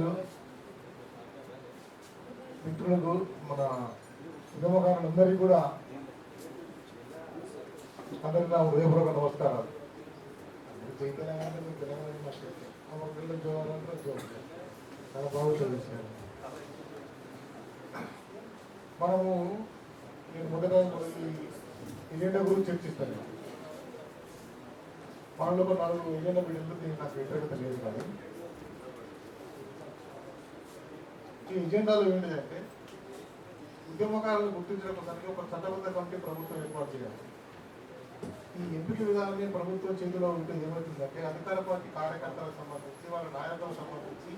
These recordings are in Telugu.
సభ్యులు మిత్రులకు మన ఉద్యమకారులందరికీ కూడా అందరికీ నా హృదయపూర్వక నమస్కారాలు. చైతన్యంగా తెలంగాణ మాట్లాడితే మా పిల్లలు చాలా బాగుంటుంది మనము నేను మొదట ఎజెండా గురించి చర్చిస్తాను. మనలో నాలుగు ఎజెండా బిడ్డలు నాకు వ్యతిరేకత లేదు కానీ ఈ ఎజెండాలో ఏంటిదంటే ఉద్యమకారులను గుర్తించడం కోసానికి ఒక చట్టబద్ధ కమిటీ ప్రభుత్వం ఏర్పాటు చేయాలి. ఈ ఎంపిక విధానాన్ని ప్రభుత్వం చేతిలో ఉంటే ఏమవుతుందంటే అధికార పార్టీ కార్యకర్తలకు సంబంధించి వాళ్ళ నాయకులకు సంబంధించి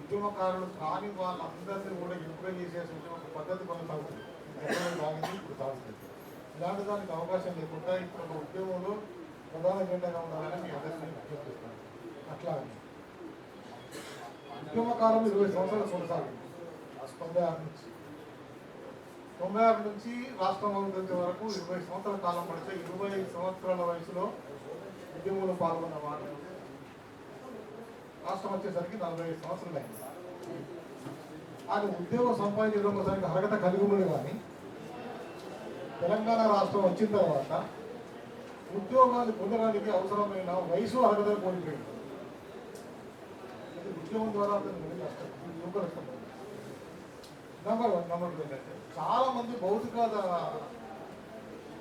ఉద్యమకారులు కాని వాళ్ళందరినీ కూడా ఎంపిక చేసేటువంటి ఒక పద్ధతి కొనసాగుతుంది. సాగింది ఇప్పుడు సాగుతుంది ఇలాంటి దానికి అవకాశం లేకుండా ఇప్పుడు ఒక ఉద్యమంలో ప్రధాన ఎజెండాగా ఉండాలని మీ అందరినీ విజ్ఞప్తిస్తాను అట్లా ఉద్యమకాలం ఇరవై సంవత్సరాలు కొనసాగింది. తొంభై ఆరు నుంచి. తొంభై ఆరు నుంచి రాష్ట్రం అవతరించే వరకు ఇరవై సంవత్సరాల కాలం పడితే ఇరవై సంవత్సరాల వయసులో ఉద్యమంలో పాల్గొన్న వాళ్ళు రాష్ట్రం వచ్చేసరికి నలభై ఐదు సంవత్సరాలు అయింది. ఆయన ఉద్యోగం సంపాదించడం ఒకసారి అర్హత కలిగి ఉండదు కానీ తెలంగాణ రాష్ట్రం వచ్చిన తర్వాత ఉద్యోగాలు పొందడానికి అవసరమైన వయసు అర్హత కోల్పోయింది. ఇది ఉద్యోగం ద్వారా అతను యువకులు నెంబర్ వన్ నెంబర్ టూ ఏంటంటే చాలా మంది భౌతిక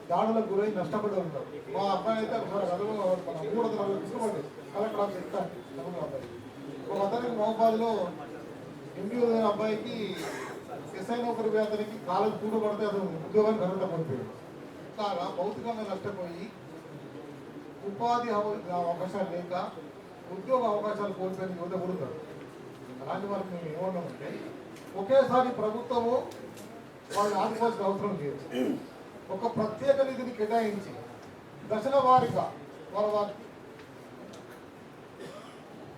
దాడులకు గురై నష్టపడి ఉంటారు. మా అబ్బాయి అయితే ఒకసారి అడుగు మన మూడు వందల అరవై తీసుకుపడి కలెక్టర్ ఆఫీస్ ఇస్తాను ఒక అతనికి మహబాద్లో ఎంబీఓ అబ్బాయికి ఎస్ఐ నౌకరి అతనికి కాలేజ్ పూట పడితే అతను ఉద్యోగాన్ని కరెంట్ పడిపోయాడు. ఇట్లాగా భౌతికంగా నష్టపోయి ఉపాధి అవ- అవకాశాలు లేక ఉద్యోగ అవకాశాలు కోల్పోయిన యువత కూడా అలాంటి వారికి మేము ఏమన్నామంటే ఒకేసారి ప్రభుత్వము వాళ్ళని ఆదుకోవాల్సిన అవసరం లేదు. ఒక ప్రత్యేక నిధిని కేటాయించి దశల వారిగా వారి వారి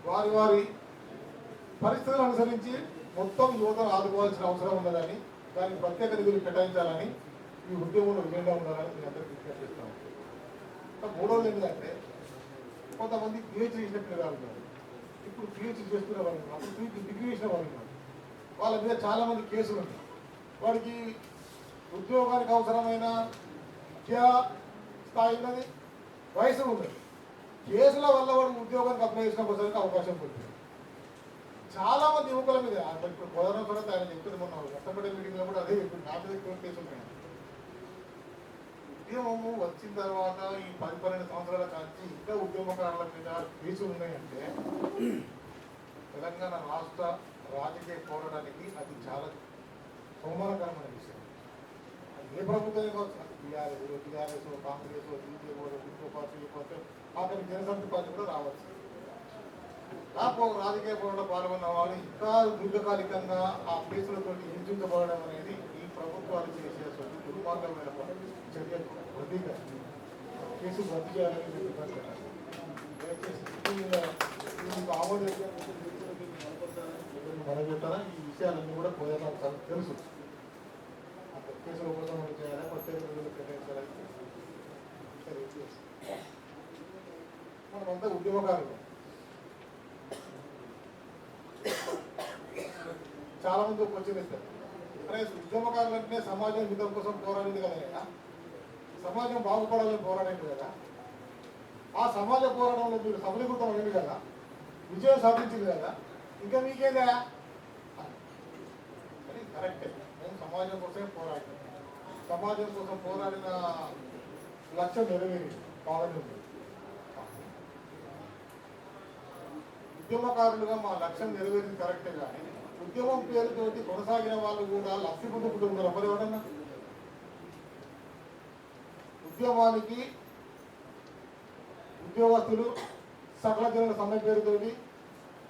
వారి వారి పరిస్థితులను అనుసరించి మొత్తం యువతను ఆదుకోవాల్సిన అవసరం ఉన్నదని దానికి ప్రత్యేక నిధులు కేటాయించాలని ఈ ఉద్యమంలో విజయంగా ఉండాలని మీ అందరికీ విజ్ఞప్తి చేస్తాను ఇంకా మూడవది ఏంటంటే కొంతమంది పిహెచ్డీ చేసిన పిల్లలు ఉన్నారు. ఇప్పుడు పిహెచ్డీ చేస్తున్న వాళ్ళు అప్పుడు డిగ్రీ చేసిన వాళ్ళు వాళ్ళ మీద చాలా మంది కేసులు ఉన్నాయి. వాడికి ఉద్యోగానికి అవసరమైన విద్యా స్థాయి ఉన్నది వయసు ఉన్నది. కేసుల వల్ల వాడు ఉద్యోగానికి అప్లై చేసినప్పుడు అవకాశం పొందింది చాలా మంది యువకుల మీద ఇప్పుడు కోదన తర్వాత ఆయన చెప్తుంది మొన్న కష్టపడే మీటింగ్లో కూడా అదే ఇప్పుడు నా మీద ఎక్కువ కేసులు ఉన్నాయి. ఉద్యమము వచ్చిన తర్వాత ఈ పది పన్నెండు సంవత్సరాల కాంచి ఇంకా ఉద్యమకారుల మీద కేసులు ఉన్నాయంటే తెలంగాణ రాష్ట్ర రాజకీయ పోరాటానికి అది చాలా అవమానకరమైన విషయం. అది ఏ ప్రభుత్వం కావచ్చు టీఆర్ఎస్ టీఆర్ఎస్ కాంగ్రెస్ బీజేపీ ఇంకో పార్టీ ఈ పార్టీ ఆఖరి జనసమితి పార్టీ కూడా రావచ్చు. నాకు ఒక రాజకీయ పోరాటంలో పాల్గొన్న వాళ్ళు ఇంకా దీర్ఘకాలికంగా ఆ కేసులతో హింసించబడడం అనేది ఈ ప్రభుత్వాలు చేసేటువంటి దుర్మార్గమైన చర్య వృద్ధిగా కేసు రద్దు చేయాలని దయచేసి ఆమోదించారు దీనికి ఈ విషయాలన్నీ కూడా పోయేలా తెలుసు. అంత కేసులు కోసం చేయాలా? ప్రత్యేక నిధులు కేటాయించాలని మనమంతా ఉద్యమకారులు. చాలా మంది క్వశ్చన్ ఇస్తారు అరే ఉద్యమకారులు అంటే సమాజం హితం కోసం పోరాడింది కదా సమాజం బాగుపడాలని పోరాడింది కదా. ఆ సమాజ పోరాటంలో మీరు సఫలీకృతం అయింది కదా. విజయం సాధించింది కదా. ఇంకా మీకేదా? కరెక్టే. నేను సమాజం కోసమే పోరాడాం సమాజం కోసం పోరాడిన లక్ష్యం నెరవేరింది బాగానే ఉద్యమకారులుగా మా లక్ష్యం నెరవేరింది కరెక్టే కానీ ఉద్యమం పేరుతోటి కొనసాగిన వాళ్ళు కూడా లబ్ధి పొందుకుంటున్నారు మరి ఎవరన్నా? ఉద్యమానికి ఉద్యోగస్తులు సకల జనుల సమ్మె పేరుతోటి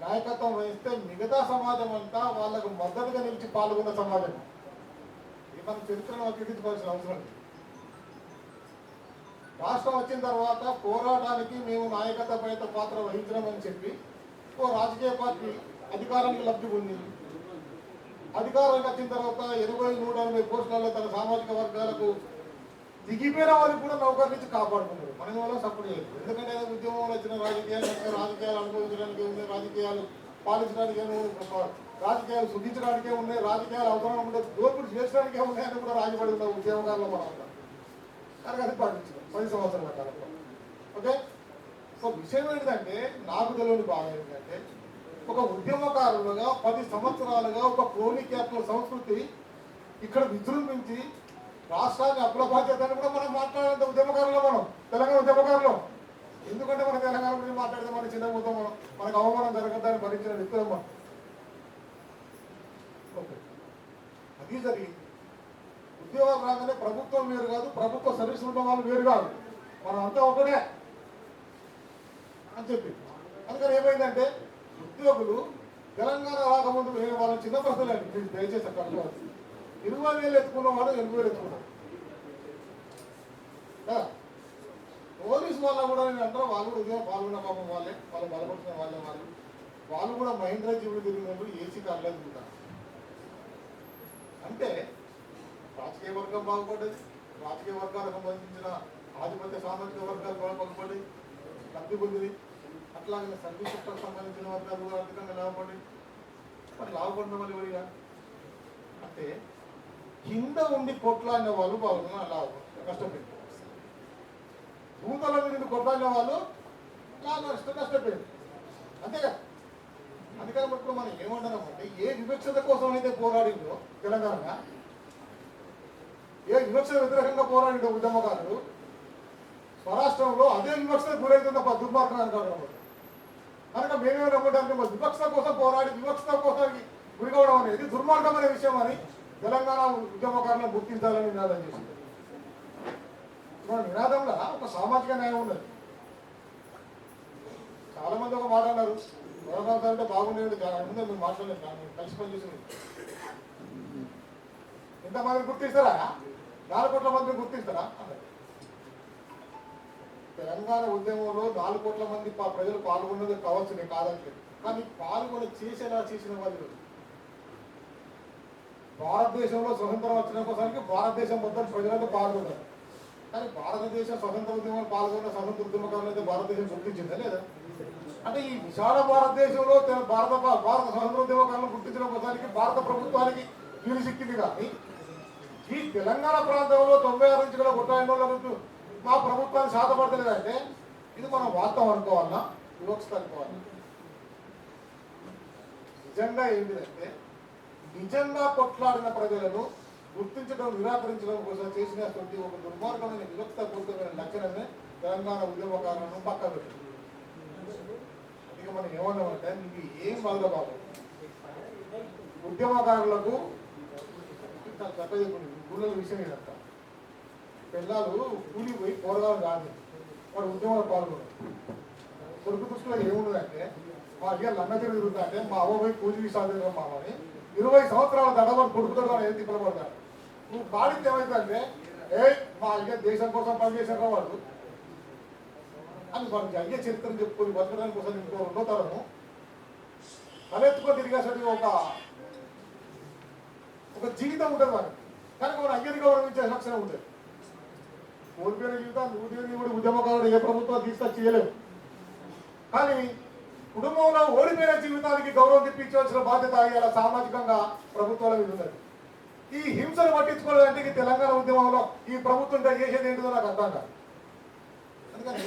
నాయకత్వం వహిస్తే మిగతా సమాజం అంతా వాళ్ళకు మద్దతుగా నిలిచి పాల్గొన్న సమాజం. ఇది మనం చరిత్రను అతిథించుకోవాల్సిన అవసరం. రాష్ట్రం వచ్చిన తర్వాత పోరాటానికి మేము నాయకత్వపైత పాత్ర వహించడం చెప్పి ఓ రాజకీయ పార్టీ అధికారానికి లబ్ధి పొందింది. అధికారానికి వచ్చిన తర్వాత ఎనభై నూట ఎనభై పోస్టులలో తన సామాజిక వర్గాలకు దిగిపోయిన వాళ్ళు కూడా నౌకర్ నుంచి కాపాడుకుంటారు. మన వల్ల సపోర్ట్ చేయలేదు ఎందుకంటే ఉద్యమంలో వచ్చిన రాజకీయాలు రాజకీయాలు అనుభవించడానికి ఉన్నాయి రాజకీయాలు పాలించడానికే రాజకీయాలు శుద్ధించడానికే ఉన్నాయి రాజకీయాలు అవసరం ఉంటే దోపుడు చేసడానికే ఉన్నాయని కూడా రాజపడి ఉన్న ఉద్యోగాల్లో మనం ఉన్నాం కానీ అది పాటించాం పది సంవత్సరాల కాలంలో. ఓకే? సో విషయం ఏంటంటే నాకు తెలియని బాగా ఏంటంటే ఒక ఉద్యమకారులుగా పది సంవత్సరాలుగా ఒక క్రోని క్యాపిటల్ సంస్కృతి ఇక్కడ విజృంభించి రాష్ట్రాన్ని అప్పుల బాధ్యత అని కూడా మనం మాట్లాడేంత ఉద్యమకారులు మనం తెలంగాణ ఉద్యమకారులు. ఎందుకంటే మన తెలంగాణ గురించి మాట్లాడితే మనం చిన్న మొత్తం మనకు అవమానం జరగద్దని భరించిన వ్యక్తులమ్మ ఓకే. అది జరిగింది. ఉద్యోగాలు రాగానే ప్రభుత్వం వేరు కాదు ప్రభుత్వ సర్వీసులు ఉన్న వాళ్ళు వేరు కాదు. మనం అంతా ఒకటే అని చెప్పి. అందుకని ఏమైందంటే ఉద్యోగులు తెలంగాణ రాకముందు వేరే వాళ్ళ చిన్న ప్రశ్నలండి దయచేసి అక్కడ ఇరవై వేలు ఎత్తుకున్న వాడు ఎనభై వేలు ఎత్తుకున్నాడు పోలీసు వాళ్ళ కూడా నేను అంటారు వాళ్ళు కూడా ఉదయం పాల్గొన్న పాపం వాళ్ళే వాళ్ళు బలపడుతున్న వాళ్ళే వాళ్ళు. వాళ్ళు కూడా మహీంద్రా జీవులు తిరిగినప్పుడు ఏసీ కార్లో తిరుగుతారు. అంటే రాజకీయ వర్గం బాగుపడ్డది రాజకీయ వర్గాలకు సంబంధించిన ఆధిపత్య సామాజిక వర్గాలు కూడా బాగుపడి లబ్ధి పొందింది అట్లాగే సర్వీస్ సెక్టర్ సంబంధించిన వర్గాలు కూడా అధికంగా లాభపడి మరి లాభపడిన వాళ్ళు ఎవరిగా? అంటే కింద ఉండి కొట్లాడిన వాళ్ళు బాగున్నారు లాభం కష్టపడి భూతల నుండి కొట్లాడిన వాళ్ళు చాలా నష్టం అంతే అంతేగా అందుకని ఇప్పుడు మనం ఏమంటున్నామంటే ఏ వివక్షత కోసం అయితే పోరాడిందో తెలంగాణ ఏ వివక్ష వ్యతిరేకంగా పోరాడిన ఉద్యమకారులు స్వరాష్ట్రంలో అదే వివక్షత గురైతున్న తప్ప దుర్మార్గం అనుకోవడం కనుక మేమే నమ్ముతాం వివక్షత కోసం పోరాడి వివక్షత కోసం గురి కావడం అనేది అనే విషయం అని తెలంగాణ ఉద్యమకారులను గుర్తించాలని నినాదం చేసింది. మన నినాదంలో ఒక సామాజిక న్యాయం ఉన్నది. చాలా మంది ఒక మాట అన్నారు గవర్నమెంట్ అంటే బాగుండేది ముందే మీరు మాట్లాడలేదు కానీ కలిసి పనిచేసింది ఇంతమంది గుర్తిస్తారా? నాలుగు కోట్ల మందిని గుర్తిస్తారా? తెలంగాణ ఉద్యమంలో నాలుగు కోట్ల మంది ప్రజలు పాల్గొన్నది కావచ్చు నేను కాదట్లేదు కానీ పాల్గొని చేసేలా చేసిన వాళ్ళు భారతదేశంలో స్వతంత్రం వచ్చిన భారతదేశం మొత్తం ప్రజలతో పాల్గొన్నారు కానీ భారతదేశ స్వతంత్ర ఉద్యమంలో పాల్గొన్న స్వతంత్ర ఉద్యమకారులు అయితే భారతదేశం గుర్తించిందా లేదా? అంటే ఈ విశాల భారతదేశంలో తన భారత భారత స్వతంత్ర ఉద్యమకారులను గుర్తించడం కోసానికి భారత ప్రభుత్వానికి కీలు కానీ ఈ తెలంగాణ ప్రాంతంలో తొంభై ఆరు నుంచి కూడా కొట్టాయిన వాళ్ళకు మా ప్రభుత్వాన్ని సాధపడతలేదంటే ఇది మనం వాస్తవం అనుకోవాలా? వివక్షత అనుకోవాలి? నిజంగా ఏంటిదంటే నిజంగా కొట్లాడిన ప్రజలను గుర్తించడం నిరాకరించడం కోసం చేసినటువంటి ఒక దుర్మార్గమైన వివక్షత పూర్తమైన లక్షణమే తెలంగాణ ఉద్యమకారులను పక్క పెట్టింది ఇక మనం ఏమన్నామంటే నీకు ఏం వల్ల బాబు? ఉద్యమకారులకు చాలా గుళ్ళల విషయం ఇదంతా పిల్లలు కూలి పోయి పోరగాలు కాదు. వాడు ఉద్యమంలో పాల్గొన్నారు కొడుకు దృష్టిలో ఏముండదంటే మా అయ్య లంగ తిరుగుతుందా అంటే మా అవ్వ పోయి కూలి సాధించడం మామని ఇరవై సంవత్సరాల దడవని కొడుకుతో ఏం పిలబడతాడు నువ్వు కాడితే ఏమైందంటే ఏ మా అయ్య దేశం కోసం పనిచేసిన వాడు. అని మనకి అయ్య చరిత్రను చెప్పుకొని బతకడానికి కోసం ఇంకో రెండో తరము. తలెత్తుకొని తిరిగేసరికి ఒక ఒక జీవితం ఉంటుంది మనకి కానీ మన అయ్యని గౌరవించే లక్షణం ఉంటుంది కోల్పోయిన జీవితాన్ని ఉద్యోగం తిరిగి కూడా ఉద్యమకారుడు ఏ ప్రభుత్వం తీసుకొచ్చి చేయలేవు కానీ కుటుంబంలో ఓడిపోయిన జీవితానికి గౌరవం తెప్పించవలసిన బాధ్యత ఇవాళ సామాజికంగా ప్రభుత్వాల మీద ఉన్నది. ఈ హింసను పట్టించుకోవాలంటే ఈ తెలంగాణ ఉద్యమంలో ఈ ప్రభుత్వం చేసేది ఏంటిదో నాకు అర్థం కాదు. అందుకని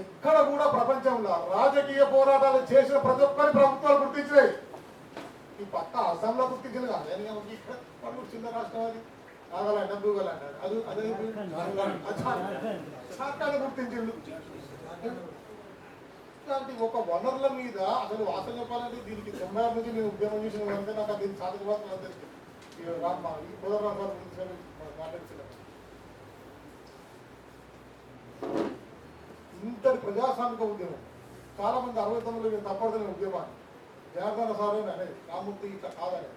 ఎక్కడ కూడా ప్రపంచంలో రాజకీయ పోరాటాలు చేసిన ప్రతి ఒక్కరి ప్రభుత్వాలు గుర్తించినాయి. ఈ పక్క అస్సాంలో గుర్తించింది కాదు. ఇక్కడ చిన్న రాష్ట్రం అది. నాగాలాండ్ భూగాలాండ్ అది అదే గుర్తించిండు. ఇట్లాంటి ఒక వనరుల మీద అసలు వాసన చెప్పాలంటే దీనికి తొంభై ఆరు నుంచి నేను ఉద్యమం చేసిన కనుక నాకు దీనికి సాధక మాత్రం తెలుసు. ఈ రామ్మ గారు గురించి కానీ ఇంతటి ప్రజాస్వామిక ఉద్యమం. చాలా మంది అరవై తొమ్మిదిలో నేను తప్పడుతున్న ఉద్యమాన్ని జనార్దన సార్ అని అనేది రామూర్తి ఇట్లా కాదని.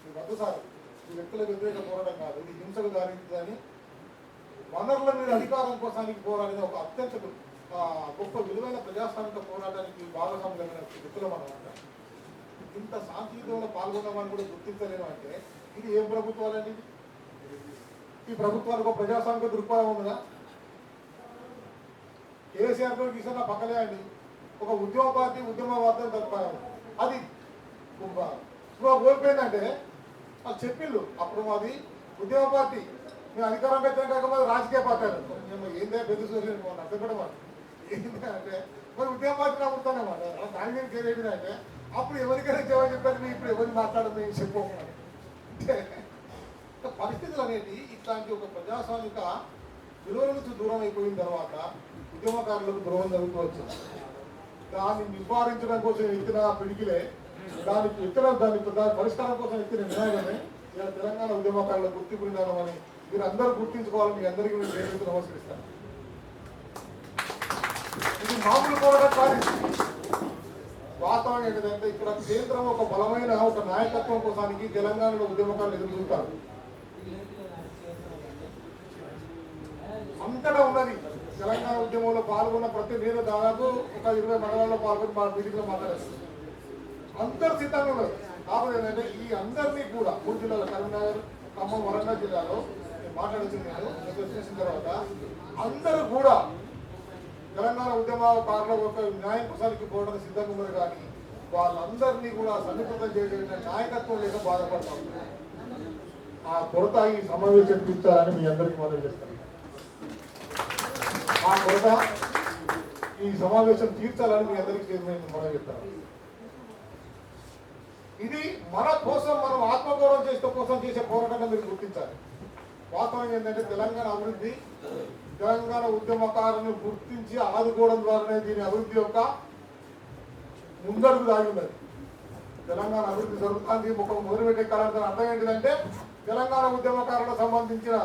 ఇది వద్దు సార్ ఈ వ్యక్తుల వ్యతిరేక పోరాటం కాదు ఇది హింసకు దారిందని వనరుల మీద అధికారం కోసానికి పోరాడేది ఒక అత్యంత ఆ, గొప్ప విలువైన ప్రజాస్వామిక పోరాటానికి భాగస్వాములైన వ్యక్తులం అన్నమాట. ఇంత శాంతియుతంలో పాల్గొన్నామని కూడా గుర్తించలేము అంటే ఇది ఏం ప్రభుత్వాలండి ఈ ప్రభుత్వాలకు ఒక ప్రజాస్వామిక దృక్పథం ఉందా కేసీఆర్ గారు గీసిన పక్కలే అండి. ఒక ఉద్యమ పార్టీ ఉద్యమవాదం దృక్పథం అది ఇప్పుడు కోల్పోయిందంటే వాళ్ళు చెప్పిండు అప్పుడు మాది ఉద్యమ పార్టీ మేము అధికారం పెట్టిన కాకపోతే రాజకీయ పార్టీ అన్నారు. మేము ఏందే పెద్ద సూచన అర్థం కూడా మాట ఏంటంటే మరి ఉద్యోగం మాత్రం నమ్ముతానమాట దాని మీద తెలియదు అంటే అప్పుడు ఎవరికైనా జవాబు చెప్పారు మీరు ఇప్పుడు ఎవరు మాట్లాడదు నేను చెప్పకుండా అంటే పరిస్థితులు అనేది ఇట్లాంటి ఒక ప్రజాస్వామిక విలువల నుంచి దూరం అయిపోయిన తర్వాత ఉద్యమకారులకు ద్రోహం జరుగుతూ దాన్ని నివారించడం కోసం ఎత్తిన పిడికిలే దానికి ఎత్తిన దాని దాని పరిష్కారం కోసం ఎత్తిన నినాదమే ఇలా తెలంగాణ ఉద్యమకారుల గుర్తింపు విధానం అని మీరు అందరూ గుర్తించుకోవాలని మీ అందరికీ నేను నమస్కరిస్తాను. ఇది మామూలు కూడా కాదు. వాస్తవం ఏంటంటే ఇక్కడ కేంద్రం ఒక బలమైన ఒక నాయకత్వం కోసానికి తెలంగాణలో ఉద్యమకారులు ఎదుర్కొంటారు చూస్తారు. అంతటా ఉన్నది. తెలంగాణ ఉద్యమంలో పాల్గొన్న ప్రతి నేను దాదాపు ఒక ఇరవై మండలాల్లో పాల్గొని మా మీటింగ్లో మాట్లాడేస్తాను అందరు సిద్ధంగా ఉన్నారు. కాబట్టి ఏంటంటే ఈ అందరినీ కూడా మూడు జిల్లాలో కరీంనగర్ ఖమ్మం వరంగల్ జిల్లాలో మాట్లాడుతున్నాను మాట్లాడుతుంది తర్వాత అందరూ కూడా తెలంగాణ ఉద్యమ ఉద్యమకారుల ఒక న్యాయం కోసానికి పోవడానికి సిద్ధంగా ఉన్నారు కానీ వాళ్ళందరినీ కూడా సన్నిహితం చేయగలిగిన నాయకత్వం లేక బాధపడతాం. ఆ కొరత ఈ సమావేశం తీర్చాలని మీ అందరికీ మనం చేస్తాను. ఆ కొరత ఈ సమావేశం తీర్చాలని మీ అందరికీ మనం చెప్తాను ఇది మన కోసం మనం ఆత్మగౌరవం చేసిన కోసం చేసే పోరాటంగా మీరు గుర్తించాలి. వాస్తవం ఏంటంటే తెలంగాణ అభివృద్ధి తెలంగాణ ఉద్యమకారులను గుర్తించి ఆదుకోవడం ద్వారానే దీని అభివృద్ధి యొక్క ముందడుగు దాగి ఉన్నది. తెలంగాణ అభివృద్ధి జరుగుతుంది. ఒక మొదలుపెట్టే కాలంలో అర్థం ఏంటిదంటే తెలంగాణ ఉద్యమకారులకు సంబంధించిన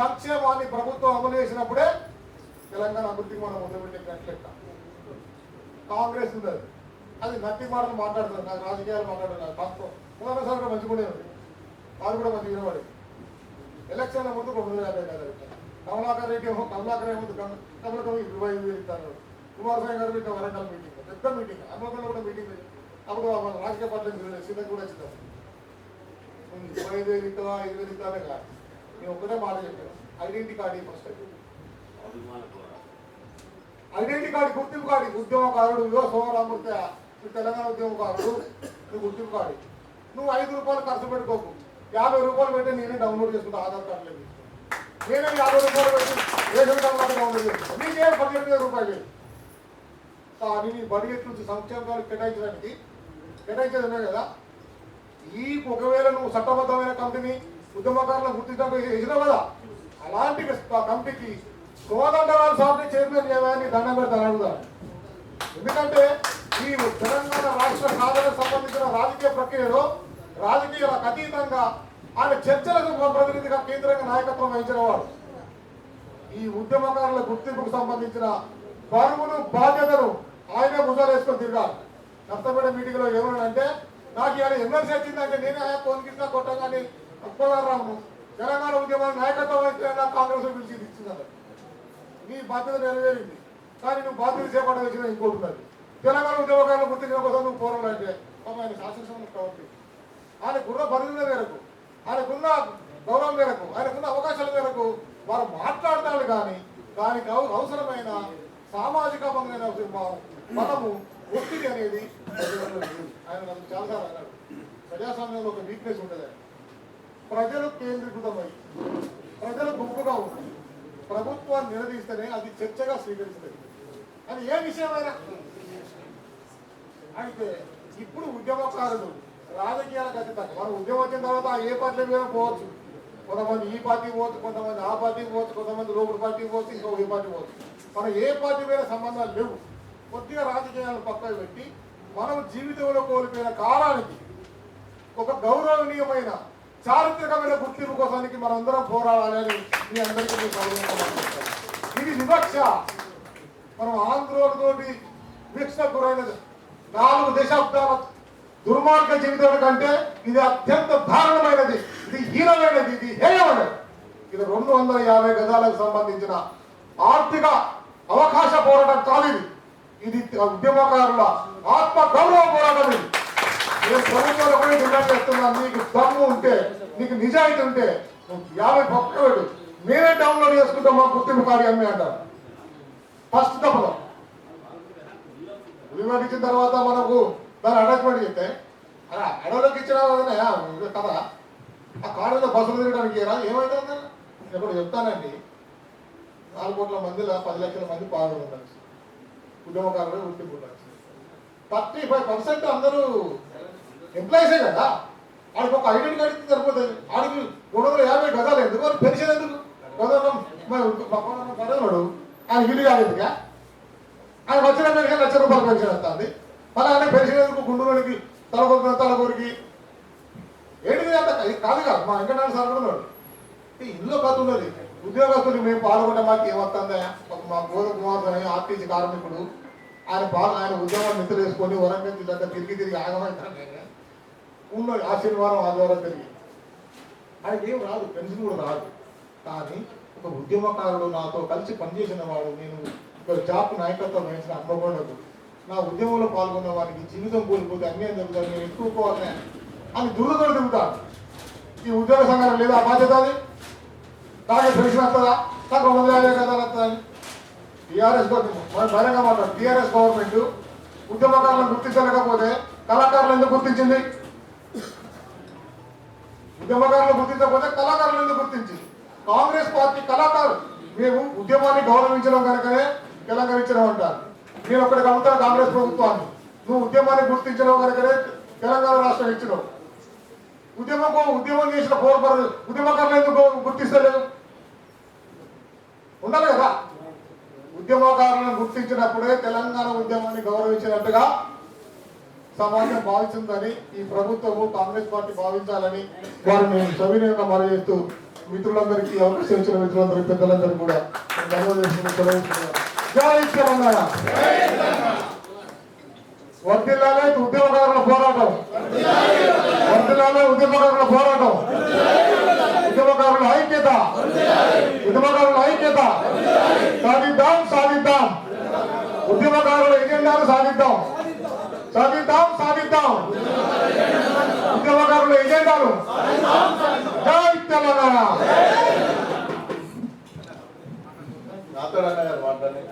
సంక్షేమాన్ని ప్రభుత్వం అమలు చేసినప్పుడే తెలంగాణ అభివృద్ధికి మనం మొదలుపెట్టే లెక్క. కాంగ్రెస్ ఉన్నది. అది నట్టి మాటలు మాట్లాడుతున్నారు నాకు రాజకీయాలు మాట్లాడారు. పాపం కుమార సార్ కూడా మంచిగా ఉండేది కూడా మంచిగా వినబడి ఎలక్షన్ల ముందు రెండు వేల కమలాకర్ రెడ్డి ఏమో కమలాకర్ ఏమో కమలకం ఇరవై ఐదు వేలు కుమారస్వామి గారు ఇట్లా వరంగల్ మీటింగ్ పెద్ద మీటింగ్ అమ్మకంలో కూడా మీటింగ్ అప్పుడు మన రాజకీయ పార్టీలు సీతకు కూడా ఇచ్చారు ఇరవై ఐదు వేలు ఇస్తావా ఐదు వేలు ఇస్తానే కాదు. నేను ఒకటే మాట చెప్పాను. Identity card first identity card గుర్తింపు కార్డు ఉద్యమకారుడు యువ సోమరామూర్తి నువ్వు తెలంగాణ ఉద్యమకారుడు నువ్వు గుర్తింపు కార్డు. నువ్వు ఐదు రూపాయలు ఖర్చు పెట్టుకోకు. యాభై రూపాయలు పెట్టి నేనే డౌన్లోడ్ చేసుకుంటా ఆధార్ కార్డు లేదు. నేనే యాభై రూపాయలు పెట్టి రేషన్ కార్డు డౌన్లోడ్ నీకే పదిహేను వేల రూపాయలు లేదు. కానీ నీ బడ్జెట్ నుంచి సంక్షేమాలు కేటాయించడానికి కేటాయించేదనే కదా? ఈ ఒకవేళ నువ్వు చట్టబద్ధమైన కంపెనీ ఉద్యమకారులను గుర్తించడం చేసినావు కదా? అలాంటి కంపెనీకి కోదండరాలు సార్ని చైర్మన్ చేయమని దండం పెడతాను అడుగుతాను. ఎందుకంటే ఈ తెలంగాణ రాష్ట్ర సాధనకు సంబంధించిన రాజకీయ ప్రక్రియలో రాజకీయాలకు అతీతంగా ఆయన చర్చలకు ప్రతినిధిగా కేంద్రంగా నాయకత్వం వహించిన వాడు. ఈ ఉద్యమకారుల గుర్తింపుకు సంబంధించిన పరువును బాధ్యతను ఆయనే భుజాలు వేసుకొని తిరగాలి నష్టపడే మీటింగ్లో ఏమన్నాడంటే నాకు ఇలా ఎమ్మెల్సీ వచ్చిందంటే నేనే ఆయా పొందికిస్తా కొట్టగానే ఒప్పుకోగలరాము తెలంగాణ ఉద్యమాన్ని నాయకత్వం వహించిన కాంగ్రెస్ పిలిచి ఇచ్చిందన్నారు నీ బాధ్యత నెరవేరింది. కానీ నువ్వు బాధ్యత చేపట్ట వచ్చిన ఇంకోటి ఉన్నది. తెలంగాణ ఉద్యమకారులు గుర్తించిన కోసం నువ్వు పోరాడు అంటే పాపం ఆయన శాసనసభ కాబట్టి గుర్ర పరిధుల మేరకు ఆయనకున్న గౌరవం మేరకు ఆయనకున్న అవకాశాల మేరకు వారు మాట్లాడతారు కానీ దానికి అవ- అవసరమైన సామాజిక పరమైన మనము ఒత్తిడి అనేది ఆయన నన్ను చాలా అన్నాడు. ప్రజాస్వామ్యంలో ఒక వీక్నెస్ ఉంటుంది. ప్రజలు కేంద్రీకృతమై ప్రజలు గుంపుగా ఉంటుంది ప్రభుత్వాన్ని నిలదీస్తేనే అది చర్చగా స్వీకరిస్తుంది. అది ఏ విషయమైనా. అయితే ఇప్పుడు ఉద్యమకారులు రాజకీయాలకు అతీతంగా మనం ఉద్యమం వచ్చిన తర్వాత ఏ పార్టీ పోవచ్చు. కొంతమంది ఈ పార్టీ పోవచ్చు కొంతమంది ఆ పార్టీకి పోవచ్చు కొంతమంది లోపల పార్టీకి పోవచ్చు ఇంకో ఏ పార్టీ పోవచ్చు. మనం ఏ పార్టీ మీద సంబంధాలు లేవు. కొద్దిగా రాజకీయాలను పక్కన పెట్టి మనం జీవితంలో కోల్పోయిన కాలానికి ఒక గౌరవనీయమైన చారిత్రకమైన గుర్తింపు కోసానికి మనందరం పోరాడాలని మీ అందరికీ ఇది వివక్ష. మనం ఆంధ్రోలతోటి వివక్ష గురైన నాలుగు దశాబ్దాల దుర్మార్గ జీవితం కంటే ఇది అత్యంత దారుణమైనది. ఇది హీనమైనది ఇది హేయమైనది. ఇది రెండు వందల యాభై గజాలకు సంబంధించిన ఆర్థిక అవకాశ పోరాటం కాదు ఇది. ఇది ఉద్యమకారుల ఆత్మ గౌరవ పోరాటం ఇది. నేను ప్రభుత్వాలు కూడా డిమాండ్ చేస్తున్నాను నీకు దమ్ము ఉంటే నీకు నిజాయితీ ఉంటే యాభై పక్కడు మేమే డౌన్లోడ్ చేసుకుంటాం మా గుర్తింపు కార్యాన్ని అంటారు. ఫస్ట్ దఫలో వివరించిన తర్వాత మనకు దాని అటాచ్మెంట్ చెప్తే అలా అడవులకు ఇచ్చిన కదనే కదా ఆ కాడలో బస్సులు తిరగడానికి రా ఏమైంది ఇప్పుడు చెప్తానండి. నాలుగు కోట్ల మందిలో పది లక్షల మంది పాల్గొన్నారు ఉద్యమకారులు గుర్తింపున్నారు థర్టీ ఫైవ్ పర్సెంట్ అందరూ ఎంప్లాయీసే కదా. వాడికి ఒక ఐడెంటి కార్డు ఇస్తే సరిపోతుంది. వాడికి రెండు వందల యాభై గజాలు ఎందుకు? మరి పెన్షన్ ఎందుకు? పడవడు ఆయన ఇల్లు కాలేదుగా ఆయన వచ్చిన లక్ష రూపాయలు పెన్షన్ వస్తుంది. మళ్ళీ పెరిగినందుకు గుండెలోనికి తలకొరికి. తలకొరికి ఏంటిది అంత? కాదు కాదు మా వెంకటనారాయణ సార్ కూడా ఉన్నాడు. ఈ కథ ఉన్నది. ఉద్యోగస్తులు మేము పాల్గొంటే మాకు ఏమొస్తుందా మా గోధ కుమార్ అని ఆర్టీసీ కార్మికుడు. ఆయన బాగా ఆయన ఉద్యోగం నిద్ర వేసుకొని వరంగల్ జిల్లా తిరిగి తిరిగి ఆగమవుతాను ఊళ్ళో ఆ శనివారం ఆదివారం తిరిగి. ఆయనకి ఏం రాదు పెన్షన్ కూడా రాదు. కానీ ఒక ఉద్యమకారుడు నాతో కలిసి పనిచేసిన వాడు నేను ఒక జాబ్ నాయకత్వం వహించిన అమ్మబోడకు నా ఉద్యమంలో పాల్గొన్న వారికి జీవితం కోల్పోతే అన్యాయం జరుగుతుంది నేను ఎక్కువకోవాలనే అని దురదలు తిరుగుతాను ఈ ఉద్యోగ సంఘాలు లేదా ఆ బాధ్యత అది? నాకు పెన్షన్ వస్తుందా? నాకు రెండు వందల యాభై కదా వస్తుందని టీఆర్ఎస్ మనం భయంగా మాట్లాడు టీఆర్ఎస్ గవర్నమెంట్ ఉద్యమకారులను గుర్తించలేకపోతే కళాకారులు ఎందుకు గుర్తించింది? ఉద్యమకారులు గుర్తించకపోతే కళాకారులు ఎందుకు గుర్తించింది? కాంగ్రెస్ పార్టీ కళాకారులు. మేము ఉద్యమాన్ని గౌరవించడం కనుకనే తెలంగాణ అంటారు నేను ఒకటి అడుగుతాను కాంగ్రెస్ ప్రభుత్వాన్ని నువ్వు ఉద్యమాన్ని గుర్తించడం కనుకనే తెలంగాణ రాష్ట్రం ఇచ్చినావు. ఉద్యమం ఉద్యమం చేసిన పోర్పరు ఉద్యమకారులు ఎందుకు గుర్తిస్తలేదు ఉండాలి కదా? ఉద్యమకారులను గుర్తించినప్పుడే తెలంగాణ ఉద్యమాన్ని గౌరవించినట్టుగా సమాజం భావించిందని ఈ ప్రభుత్వము కాంగ్రెస్ పార్టీ భావించాలని వారు నేను సవినయంగా మనవి మిత్రులందరికీ అవకాశం ఇచ్చిన మిత్రులందరికీ పెద్దలందరికీ కూడా ధన్యవాదాలు సెలవు జై తెలంగాణ. వర్దిల్లాలే ఉద్యమకారుల పోరాటం వర్దిల్లాలే ఉద్యమకారుల పోరాటం. ఉద్యమకారుల ఐక్యత. ఉద్యమకారుల ఐక్యత. సాధిద్దాం సాధిద్దాం. ఉద్యమకారుల ఎజెండాను సాధిద్దాం. సాధిద్దాం సాధిద్దాం. ఉద్యమకారుల ఎజెండాను. జై నాతో అన్నగారు మాట్లాడి